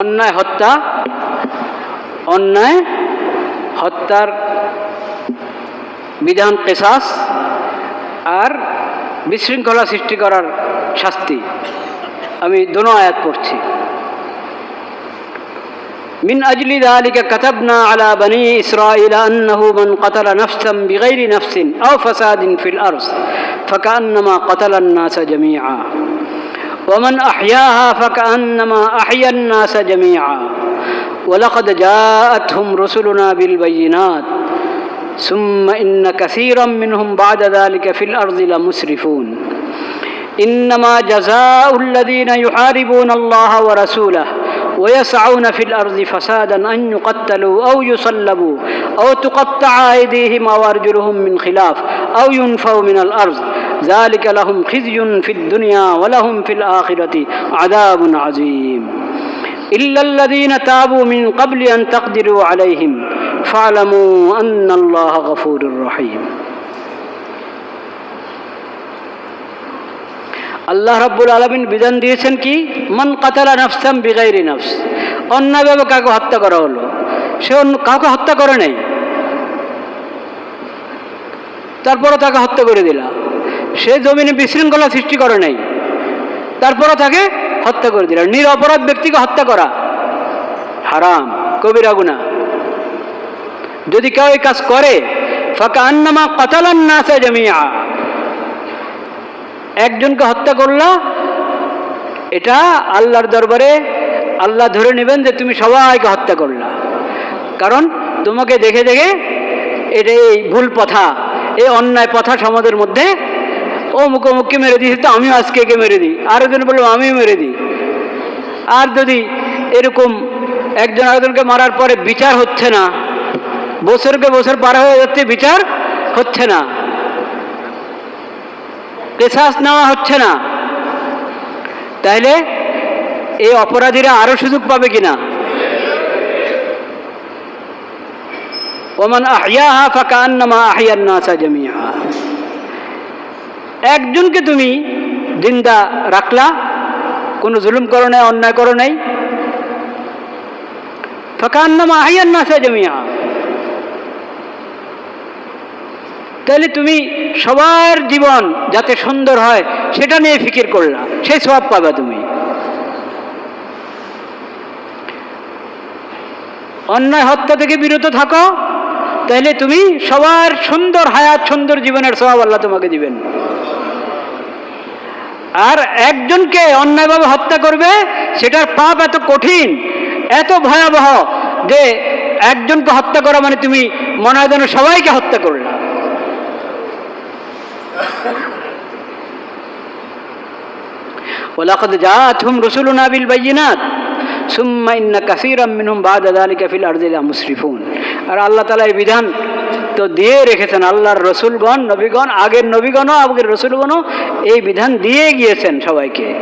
অন্যায় হত্যা অন্যায় হত্যার বিধান কেসাস আর বিশৃঙ্খলা সৃষ্টি করার শাস্তি আমি দোনো আয়াত পড়ছি من أجل ذلك كتبنا على بني إسرائيل أنه من قتل نفسا بغير نفس أو فساد في الأرض فكأنما قتل الناس جميعا ومن أحياها فكأنما أحيا الناس جميعا. ولقد جاءتهم رسلنا بالبينات. ثم إن كثيرا منهم بعد ذلك في الأرض لمسرفون. إنما جزاء الذين يحاربون الله ورسوله. ويسعون في الأرض فسادا أن يقتلوا أو يصلبوا أو تقطع أيديهم أو أرجلهم من خلاف أو ينفوا من الأرض. ذلك لهم خزي في الدنيا ولهم في الآخرة عذاب عظيم. إلا الذين تابوا من قبل أن تقدروا عليهم فاعلموا أن الله غفور رحيم. আল্লাহ রাব্বুল আলমিন বিধান দিয়েছেন কি? মন কাতালা নাফসাম বিগাইরি নাফস। অন্যায়ভাবে কাউকে হত্যা করা হলো। সে অন্য কাউকে হত্যা করে নাই। তারপরও তাকে হত্যা করে দিলা। সে জমিনে বিশৃঙ্খলা সৃষ্টি করে নাই। তারপরও তাকে হত্যা করে দিলা। নিরপরাধ ব্যক্তিকে হত্যা করা। হারাম কবিরা গুনা যদি কেউ এই কাজ করে, ফাঁকা আন্নামা কাতালান নাসা জমিয়া একজনকে হত্যা করলা, এটা আল্লাহর দরবারে আল্লাহ ধরে নেবেন যে তুমি সবাইকে হত্যা করলা। কারণ তোমাকে দেখে দেখে এটা এই ভুল পথা, এই অন্যায় পথা সমাজের মধ্যে ও মুখোমুখি মেরে দিয়েছে, তো আমিও আজকে একে মেরে দিই। আরেকজন বলল, আমিও মেরে দিই। আর যদি এরকম একজন আরেকজনকে মারার পরে বিচার হচ্ছে না, বছরকে বছর পার হয়ে যাচ্ছে, বিচার হচ্ছে না। কেসাস নেওয়া হচ্ছে না। তাইলে এই অপরাধীরা আরও সুযোগ পাবে কিনা? ওমান আহিয়াহা ফাঁকা আন্নামা আহিয়ান নাসা জমিয়া একজনকে তুমি জিন্দা রাখলা, কোনো জুলুম করো নাই, অন্যায় করো নাই। ফাঁকা আন্নামা আহিয়ান নাসা জমিয়া তাহলে তুমি সবার জীবন যাতে সুন্দর হয়, সেটা নিয়ে ফিকির করলা। সেই সব পাবা তুমি। অন্যায় হত্যা থেকে বিরত থাকো, তাহলে তুমি সবার সুন্দর হায়াত, সুন্দর জীবনের স্বভাব আল্লাহ তোমাকে দিবেন। আর একজনকে অন্যায়ভাবে হত্যা করবে, সেটার পাপ এত কঠিন, এত ভয়াবহ যে একজনকে হত্যা করা মানে তুমি মনে হয় যেন সবাইকে হত্যা করলা। আর আল্লাহ তালা এই বিধান তো দিয়ে রেখেছেন, আল্লাহর রসুলগণ, নবীগণ, আগের নবীগণও আগের রসুলগণও এই বিধান দিয়ে গিয়েছেন সবাইকে।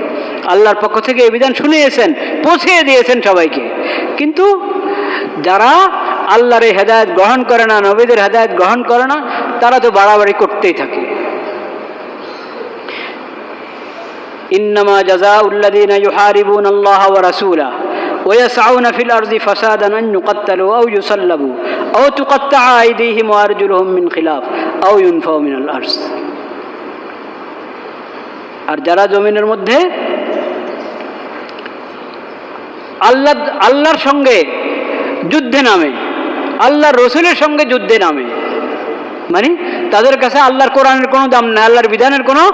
আল্লাহর পক্ষ থেকে এই বিধান শুনিয়েছেন, পৌঁছিয়ে দিয়েছেন সবাইকে। কিন্তু যারা আল্লাহর এই হেদায়ত গ্রহণ করে না, নবীদের হেদায়ত গ্রহণ করে না, তারা তো বাড়াবাড়ি করতেই থাকে। إنما جزاء الذين يحاربون الله ورسوله ويسعون في الأرض فسادا أن يقتلوا أو يصلبوا أو تقطع أيديهم وأرجلهم من خلاف أو ينفوا من الأرض আর যারা জমিনের মধ্যে আল্লাহ আল্লাহর সঙ্গে যুদ্ধে নামে আল্লাহর রসুলের সঙ্গে যুদ্ধে নামে মানে তাদের কাছে আল্লাহর কোরআনের কোনো দাম নাই, আল্লাহর বিধানের কোনো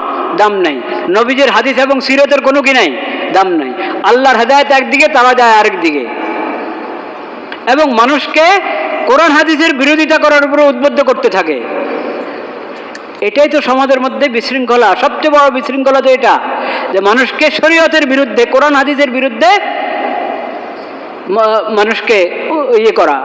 দাম নাই। নবীজের হাদিস এবং সিরতের কোনো কি নাই? দাম নাই। আল্লাহর হেদায়ত একদিকে, তারা যায় আরেক দিকে এবং মানুষকে কোরআন হাদিসের বিরোধিতা করার উপরে উদ্বুদ্ধ করতে থাকে। এটাই তো সমাজের মধ্যে বিশৃঙ্খলা। সবচেয়ে বড় বিশৃঙ্খলা তো এটা, যে মানুষকে শরীয়তের বিরুদ্ধে, কোরআন হাদিসের বিরুদ্ধে মানুষকে ইয়ে করা।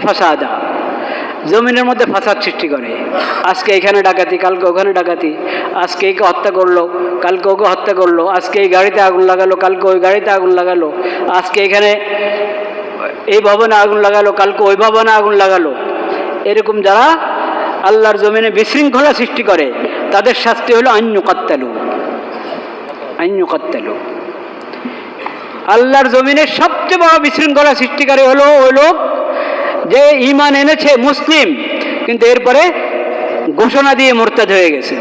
ফাসাদা। জমিনের মধ্যে ফাসাদ সৃষ্টি করে। আজকে এখানে ডাকাতি, কালকে ওখানে ডাকাতি। আজকে একে হত্যা করল, কালকে ওকে হত্যা করল। আজকে এই গাড়িতে আগুন লাগালো, কালকে ওই গাড়িতে আগুন লাগালো। আজকে এখানে এই ভবনে আগুন লাগালো, কালকে ওই ভবনে আগুন লাগালো। এরকম যারা আল্লাহর জমিনে বিশৃঙ্খলা সৃষ্টি করে, তাদের শাস্তি হলো আইন্য কাত্তালু আল্লাহর জমিনের সবচেয়ে বড় বিশৃঙ্খলা সৃষ্টিকারী হলো ওই লোক যে ইমান এনেছে মুসলিম, কিন্তু এরপরে ঘোষণা দিয়ে মোরতাদ হয়ে গেছে।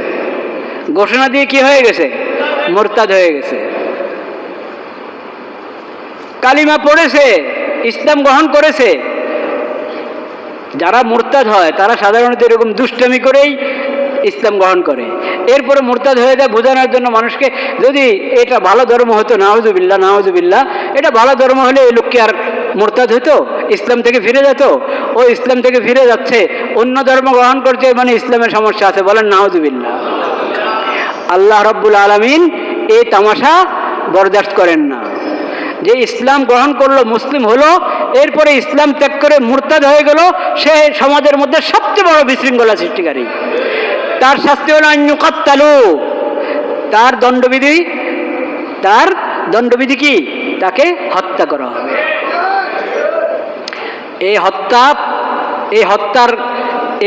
ঘোষণা দিয়ে কি হয়ে গেছে? মোরতাদ হয়ে গেছে। কালিমা পড়েছে, ইসলাম গ্রহণ করেছে। যারা মোরতাদ হয়, তারা সাধারণত এরকম দুষ্টামি করেই ইসলাম গ্রহণ করে। এরপরে মোরতাদ হয়ে যায়, বোঝানোর জন্য মানুষকে যদি এটা ভালো ধর্ম হতো নাওজুবিল্লা নাওজুবিল্লা এটা ভালো ধর্ম হলে এই লোককে আর মোরতাদ হতো ইসলাম থেকে ফিরে যেত। ও ইসলাম থেকে ফিরে যাচ্ছে, অন্য ধর্ম গ্রহণ করছে মানে ইসলামের সমস্যা আছে, বলেন নাওজুবিল্লা আল্লাহ রব্বুল আলমিন এই তামাশা বরদাস্ত করেন না। যে ইসলাম গ্রহণ করল, মুসলিম হলো, এরপরে ইসলাম ত্যাগ করে মুরতাদ হয়ে গেল, সে সমাজের মধ্যে সবচেয়ে বড় বিশৃঙ্খলা সৃষ্টিকারী। তার শাস্তি হলো আইনুকাত্তালু তার দণ্ডবিধি তার দণ্ডবিধি কি? তাকে হত্যা করা হবে। এই হত্যা, এই হত্যার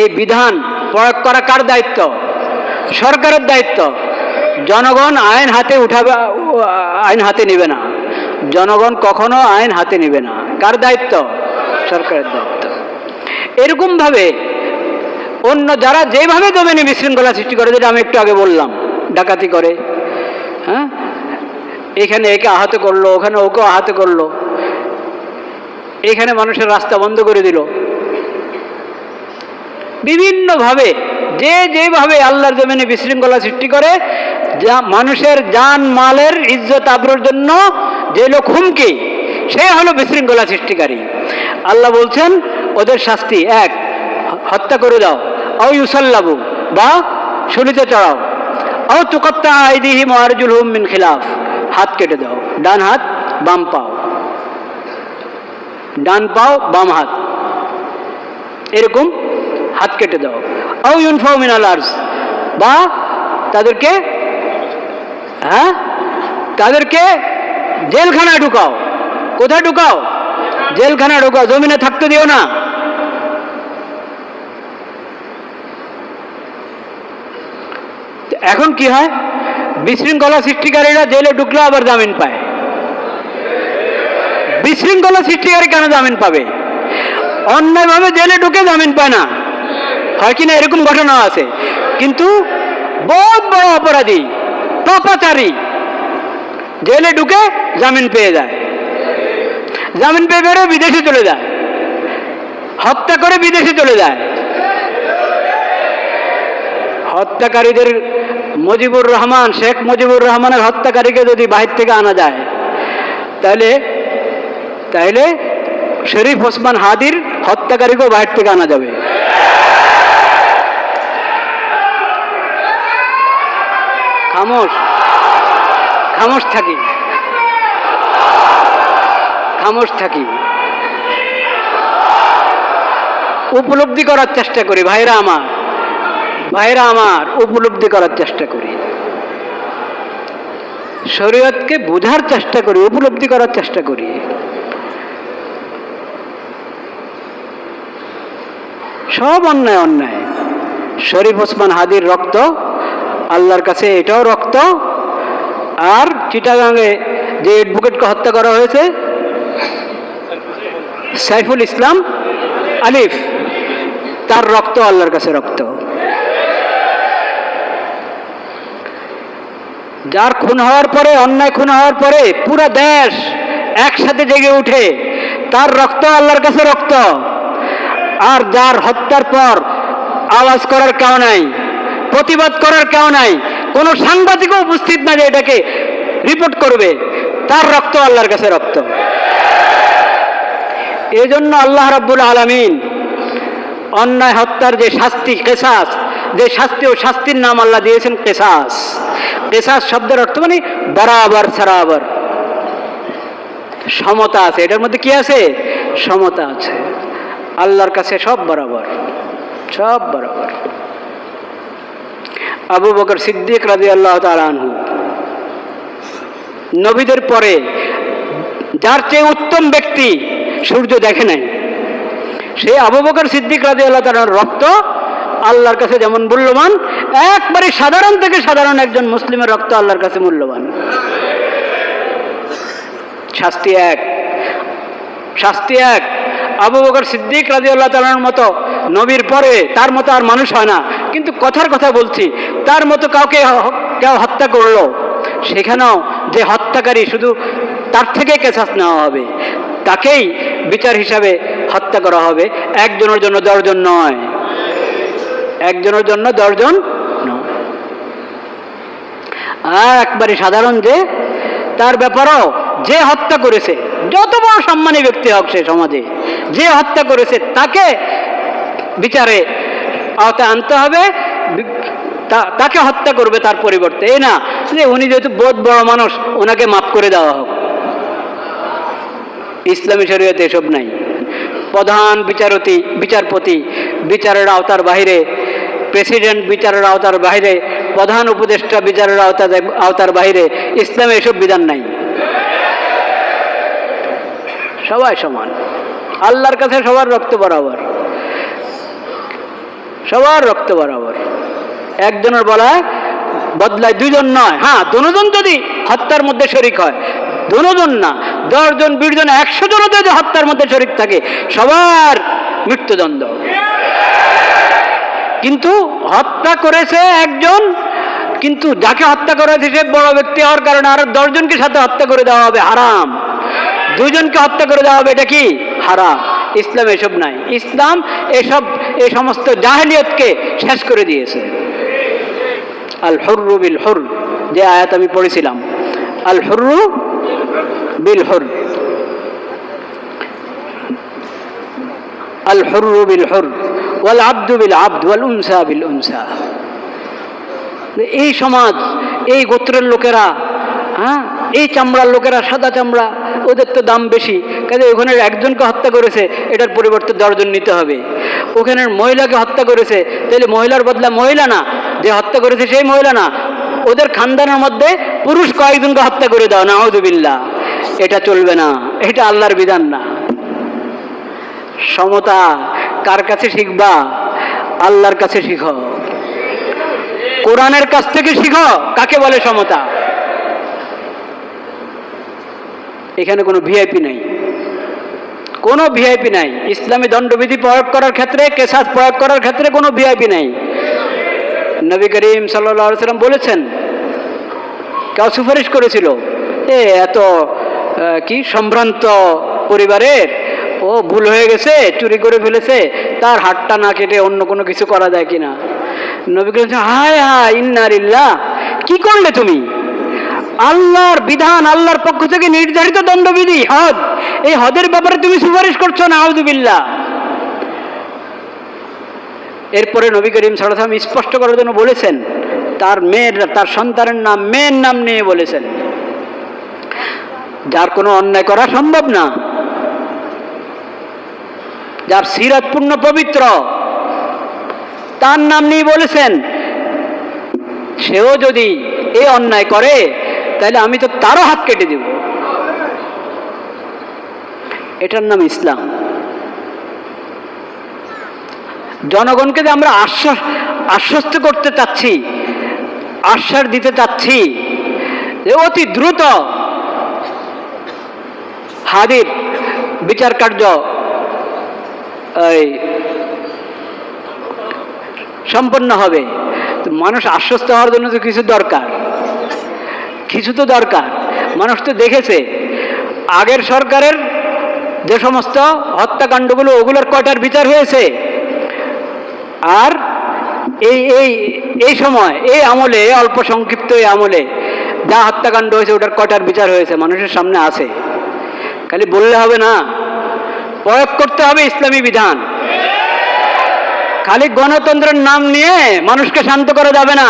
এই বিধান প্রয়োগ করা কার দায়িত্ব? সরকারের দায়িত্ব। জনগণ আইন হাতে উঠাবে, আইন হাতে নেবে না। জনগণ কখনো আইন হাতে নেবে না। কার দায়িত্ব? সরকারের দায়িত্ব। এরকমভাবে অন্য যারা যেভাবে জমিনে বিশৃঙ্খলা সৃষ্টি করে, যেটা আমি একটু আগে বললাম, ডাকাতি করে হ্যাঁ? এখানে একে আহত করল, ওখানে ওকে আহত করল। এখানে মানুষের রাস্তা বন্ধ করে দিল। বিভিন্নভাবে, যে যেভাবে আল্লাহর জমিনে বিশৃঙ্খলা সৃষ্টি করে, যা মানুষের জান মালের ইজ্জত আবরুর জন্য যে লোক হুমকি সে হলো বিশৃঙ্খলা সৃষ্টিকারী। আল্লাহ বলছেন, ওদের শাস্তি, এক, হত্যা করে দাও। আও ইউসাল্লাবু, বা শুলিতে চড়াও। আও তুকত্তা আইদিহি মারজুল হুম মিন খিলাফ। হাত কেটে দাও, ডান হাত, বাম পাও। ডান পাও, বাম হাত। এরকম হাত কেটে দাও। আও ইউনফাও মিনাল আর্স বা তাদেরকে হ্যাঁ? তাদেরকে জেলখানায় ঢুকাও। কোথায় ঢুকাও? জেলখানায় ঢুকাও, জমিনে থাকতে দিও না। এখন কি হয়? বিশৃঙ্খলা সৃষ্টিকারীরা জেলে ঢুকলে আবার জামিন পায়। বিশৃঙ্খলা সৃষ্টিকারী কেন জামিন পাবে? অন্যায়ভাবে জেলে ঢুকে জামিন পায় না। হয় কিনা এরকম ঘটনা আছে। কিন্তু বহুত বড় অপরাধী, পাপাচারী জেলে ঢুকে জামিন পেয়ে যায়। জামিন পেয়ে বেরো বিদেশে চলে যায়। হত্যা করে বিদেশে চলে যায়। হত্যাকারীদের মুজিবুর রহমান, শেখ মুজিবুর রহমানের হত্যাকারীকে যদি বাহির থেকে আনা যায়, তাহলে তাহলে শরীফ ওসমান হাদির হত্যাকারীকেও বাহির থেকে আনা যাবে। খামোশ খামোশ থাকি। খামোশ থাকি। উপলব্ধি করার চেষ্টা করি, ভাইরা আমার। ভাইরা আমার উপলব্ধি করার চেষ্টা করি। শরীয়তকে বোঝার চেষ্টা করি, উপলব্ধি করার চেষ্টা করি। সব অন্যায় অন্যায়। শরীফ ওসমান হাদির রক্ত, আল্লাহর কাছে এটাও রক্ত। আর চিটাগাঙে যে অ্যাডভোকেটকে হত্যা করা হয়েছে, সাইফুল ইসলাম আলিফ, তার রক্ত আল্লাহর কাছে রক্ত। যার খুন হওয়ার পরে, অন্যায় খুন হওয়ার পরে পুরো দেশ একসাথে জেগে উঠে, তার রক্ত আল্লাহর কাছে রক্ত। আর যার হত্যার পর আওয়াজ করার কেউ নাই, প্রতিবাদ করার কেউ নাই, কোনো সাংবাদিকও উপস্থিত না যে এটাকে রিপোর্ট করবে। তার রক্ত আল্লাহর কাছে রক্ত। এই জন্য আল্লাহ রাব্বুল আলমিন অন্যায় হত্যার যে শাস্তি, কেসাস যে শাস্তি ও শাস্তির নাম আল্লাহ দিয়েছেন কেসাস কেসাস শব্দের অর্থ মানে বরাবর, সারাবর। সমতা আছে। এটার মধ্যে কি আছে? সমতা আছে। আল্লাহর কাছে সব বরাবর সব বরাবর। আবু বকর সিদ্দিক রাজি আল্লাহ তালু নবীদের পরে যার চেয়ে উত্তম ব্যক্তি সূর্য দেখে নাই। সে আবু বকর সিদ্দিক রাজি আল্লাহ তালার রক্ত আল্লাহর কাছে যেমন মূল্যবান, একবারে সাধারণ থেকে সাধারণ একজন মুসলিমের রক্ত আল্লাহর কাছে মূল্যবান। শাস্তি এক। শাস্তি এক। আবু বকর সিদ্দিক রাজি আল্লাহ তালার মতো নবীর পরে তার মতো আর মানুষ হয় না। কিন্তু কথার কথা বলছি, তার মতো কাউকে কেউ হত্যা করল, সেখানেও যে হত্যাকারী শুধু তার থেকে কেসাস নেওয়া হবে, তাকেই বিচার হিসাবে হত্যা করা হবে। একজনের জন্য দশজন নয়। একজনের জন্য দশজন আর একবারে সাধারণ যে, তার ব্যাপারেও যে হত্যা করেছে, যত বড় সম্মানী ব্যক্তি হোক সে সমাজে, যে হত্যা করেছে, তাকে বিচারে আওতায় আনতে হবে তাকে হত্যা করবে তার পরিবর্তে। এই না, যে উনি যেহেতু বোধ বড় মানুষ, ওনাকে মাফ করে দেওয়া হোক। ইসলামী শরীয়তে এসব নাই। প্রধান বিচারতি, বিচারপতি, বিচারের আওতার বাইরে প্রেসিডেন্ট বিচারের আওতার বাইরে প্রধান উপদেষ্টা বিচারের আওতার আওতার বাইরে ইসলামে এসব বিধান নাই। সবাই সমান। আল্লাহর কাছে সবার রক্ত বরাবর। সবার রক্ত বরাবর। একজনের বলা বদলায়, দুইজন নয়। হ্যাঁ দুজন যদি হত্যার মধ্যে শরিক হয়, দুজন না, দশজন, বিশজন, একশো জনও যদি হত্যার মধ্যে শরিক থাকে, সবার মৃত্যুদণ্ড। কিন্তু হত্যা করেছে একজন, কিন্তু যাকে হত্যা করেছে সে বড় ব্যক্তি হওয়ার কারণে আরও দশজনকে সাথে হত্যা করে দেওয়া হবে, হারাম। দুজনকে হত্যা করে দেওয়া হবে, এটা কি? হারাম। ইসলাম এসব নাই। ইসলাম এসব এই সমস্ত জাহেলিয়তকে শেষ করে দিয়েছে। আল হর্রু বিল হর, যে আয়াত আমি পড়েছিলাম। আল হর্রু বিল হর। আল হর্রু বিল হর। ওয়াল আব্দু বিল আব্দ, ওয়াল উনসা বিল উনসা। এই সমাজ, এই গোত্রের লোকেরা হ্যাঁ? এই চামড়ার লোকেরা, সাদা চামড়া, ওদের তো দাম বেশি। কাজে ওখানে একজনকে হত্যা করেছে, এটার পরিবর্তে দশজন নিতে হবে। ওখানের মহিলাকে হত্যা করেছে তাহলে মহিলার বদলা মহিলা না। যে হত্যা করেছে সেই মহিলা না। ওদের খানদানের মধ্যে পুরুষ কয়েকজনকে হত্যা করে দাও না আউদুবিল্লা এটা চলবে না, এটা আল্লাহর বিধান না। সমতা কার কাছে শিখবা? আল্লাহর কাছে শিখো। কোরআনের কাছ থেকে শিখো, কাকে বলে সমতা? এখানে কোনো ভিআইপি নাই। কোনো ভিআইপি নাই। ইসলামী দণ্ডবিধি প্রয়োগ করার ক্ষেত্রে, কেসাস প্রয়োগ করার ক্ষেত্রে কোনো ভিআইপি নাই। নবী করিম সাল্লা সাল্লাম বলেছেন, কেউ সুপারিশ করেছিল, এ এত কি সম্ভ্রান্ত পরিবারের ও ভুল হয়ে গেছে, চুরি করে ফেলেছে, তার হাতটা না কেটে অন্য কোনো কিছু করা যায় কিনা? নবী করিম হায় হায় ইন্নারিল্লাহ কি করলে তুমি? আল্লাহর বিধান, আল্লাহর পক্ষ থেকে নির্ধারিত দণ্ডবিধি, হদ। এই হদের ব্যাপারে তুমি সুপারিশ করছ না আউদুবিল্লাহ এরপরে নবী করিম সাল্লাম স্পষ্ট করার জন্য বলেছেন, তার মেয়ের, তার সন্তানের নাম মেয়ের নাম নিয়ে বলেছেন। যার কোনো অন্যায় করা সম্ভব না। যার সিরাত পূর্ণ পবিত্র। তার নাম নিয়ে বলেছেন, সেও যদি এ অন্যায় করে, তাহলে আমি তো তারও হাত কেটে দেব। এটার নাম ইসলাম। জনগণকে যে আমরা আশ্বাস আশ্বস্ত করতে চাচ্ছি, আশ্বাস দিতে চাচ্ছি, যে অতি দ্রুত হাদির বিচার কার্য এই, সম্পন্ন হবে। মানুষ আশ্বস্ত হওয়ার জন্য তো কিছু দরকার। কিছু তো দরকার। মানুষ তো দেখেছে, আগের সরকারের যে সমস্ত হত্যাকাণ্ডগুলো, ওগুলোর কয়টার বিচার হয়েছে। আর এই এই এই সময়, এই আমলে অল্প সংক্ষিপ্ত এই আমলে যা হত্যাকাণ্ড হয়েছে, ওটার কয়টার বিচার হয়েছে, মানুষের সামনে আছে। খালি বললে হবে না। প্রয়োগ করতে হবে ইসলামী বিধান। খালি গণতন্ত্রের নাম নিয়ে মানুষকে শান্ত করা যাবে না।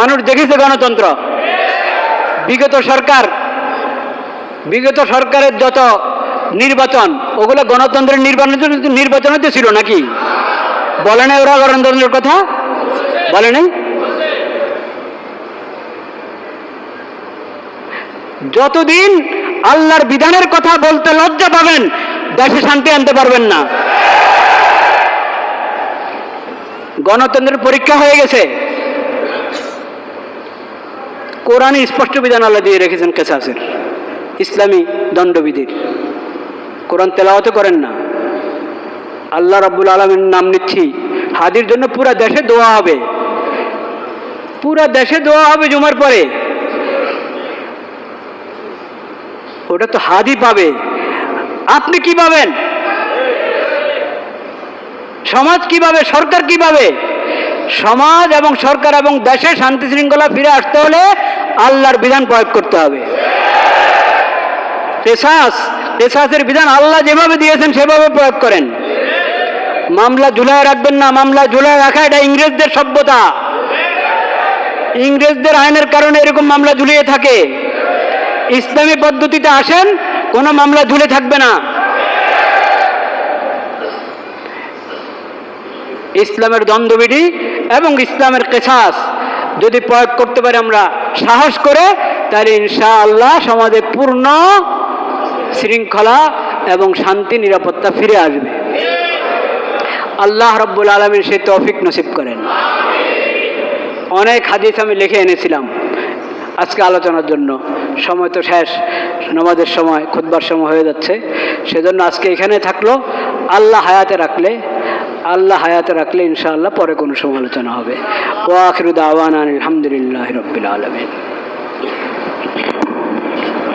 মানুষ দেখেছে গণতন্ত্র। বিগত সরকার, বিগত সরকারের যত নির্বাচন, ওগুলো গণতন্ত্রের নির্বাচন নির্বাচনে তো ছিল নাকি? বলে নাই ওরা গণতন্ত্রের কথা? বলে নাই? যতদিন আল্লাহর বিধানের কথা বলতে লজ্জা পাবেন, দেশে শান্তি আনতে পারবেন না। গণতন্ত্রের পরীক্ষা হয়ে গেছে। কোরআনে স্পষ্ট বিধান আল্লাহ দিয়ে রেখেছেন কেসাসের। ইসলামী দণ্ডবিধির। কোরআন তেলাওয়াতে করেন না। আল্লাহ রাব্বুল আলমের নাম নিচ্ছি। হাদির জন্য পুরা দেশে দোয়া হবে। পুরা দেশে দোয়া হবে জুমার পরে। ওটা তো হাদি পাবে। আপনি কি পাবেন সমাজ কীভাবে, সরকার কীভাবে? সমাজ এবং সরকার এবং দেশে শান্তি শৃঙ্খলা ফিরে আসতে হলে আল্লাহর বিধান প্রয়োগ করতে হবে। পেশাস বিধান আল্লাহ যেভাবে দিয়েছেন সেভাবে প্রয়োগ করেন। মামলা ঝুলায় রাখবেন না, মামলা ঝুলায় রাখা এটা ইংরেজদের সভ্যতা। ইংরেজদের আইনের কারণে এরকম মামলা ঝুলিয়ে থাকে। ইসলামী পদ্ধতিতে আসেন, কোনো মামলা ঝুলে থাকবে না। ইসলামের দ্বন্দ্ববিধি এবং ইসলামের কেসাস, যদি প্রয়োগ করতে পারি আমরা সাহস করে, তাহলে ইনশাআল্লাহ সমাজে পূর্ণ শৃঙ্খলা এবং শান্তি, নিরাপত্তা ফিরে আসবে। আল্লাহ রব্বুল আলমীর সে তৌফিক নসিব করেন। অনেক হাদিস আমি লিখে এনেছিলাম। আজকে আলোচনার জন্য। সময় তো শেষ, নমাজের সময় খুদবার সময় হয়ে যাচ্ছে। সেজন্য আজকে এখানে থাকল, আল্লাহ হায়াতে রাখলে, আল্লাহ হায়াতে রাখলে ইনশাআল্লাহ পরে কোনো সমালোচনা হবে। ও আওয়ান আলহামদুলিল্লাহ রবিল আলমিন।